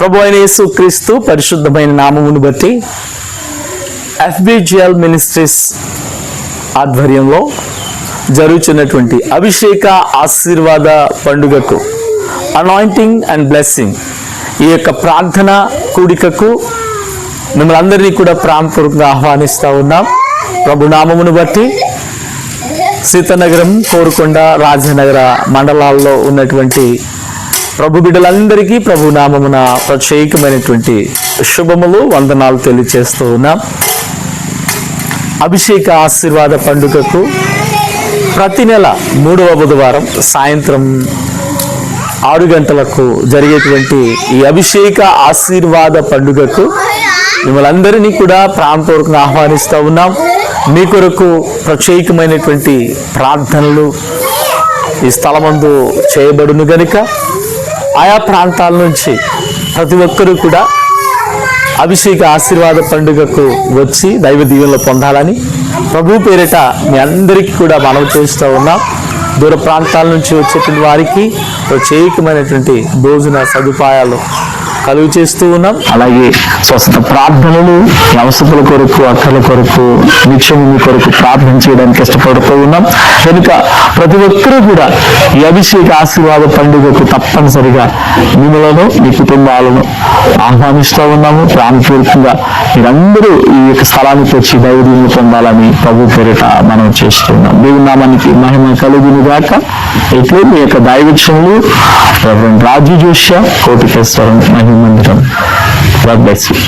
ప్రభు అయిన యేసు క్రీస్తు పరిశుద్ధమైన నామమును బట్టి ఎఫ్బిజిఎల్ మినిస్ట్రీస్ ఆధ్వర్యంలో జరుగుతున్నటువంటి అభిషేక ఆశీర్వాద పండుగకు అనాయింటింగ్ అండ్ బ్లెస్సింగ్ ఈ యొక్క ప్రార్థన కూడికకు మిమ్మల్ని అందరినీ కూడా ప్రాణపూర్వకంగా ఆహ్వానిస్తూ ఉన్నాం. ప్రభు నామమును బట్టి సీతనగరం కోరుకొండ రాజనగర మండలాల్లో ఉన్నటువంటి ప్రభు బిడ్డలందరికీ ప్రభు నామమున ప్రత్యేకమైనటువంటి శుభములు వందనాలు తెలియచేస్తూ ఉన్నాం. అభిషేక ఆశీర్వాద పండుగకు ప్రతి నెల మూడవ బుధవారం సాయంత్రం ఆరు గంటలకు జరిగేటువంటి ఈ అభిషేక ఆశీర్వాద పండుగకు మిమ్మల్ని అందరినీ కూడా ప్రాణపూర్వకంగా ఆహ్వానిస్తూ ఉన్నాం. మీ కొరకు ప్రత్యేకమైనటువంటి ప్రార్థనలు ఈ స్థలమందు చేయబడును గనుక ఆయా ప్రాంతాల నుంచి ప్రతి ఒక్కరూ కూడా అభిషేక ఆశీర్వాద పండుగకు వచ్చి దైవ దీవెనలు పొందాలని ప్రభు పేరిట మీ అందరికీ కూడా మనవి చేస్తూ ఉన్నాం. దూర ప్రాంతాల నుంచి వచ్చేటువంటి వారికి ప్రత్యేకమైనటువంటి భోజన సదుపాయాలు కలుగు చేస్తూ ఉన్నాం. అలాగే స్వస్థ ప్రార్థనలు అవసరాల కొరకు అక్కల కొరకు నిత్యం మీ కొరకు ప్రార్థన చేయడానికి ఇష్టపడుతూ ఉన్నాం. కనుక ప్రతి ఒక్కరూ కూడా ఈ అభిషేక ఆశీర్వాద పండుగకు తప్పనిసరిగా మిమ్మలను మీ కుటుంబాలను ఆహ్వానిస్తూ ఉన్నాము. ప్రాణపూర్వకంగా మీరందరూ ఈ యొక్క స్థలానికి వచ్చి ధైర్యం పొందాలని ప్రభు పేరిట మనం చేస్తున్నాం దేవుని నామానికి మహిమ కలుగును గాక. ఇట్లు మీ యొక్క దైవక్షణలు రాజు జోష్య కోటికేశ్వరం मंदिर गॉड ब्लेस यू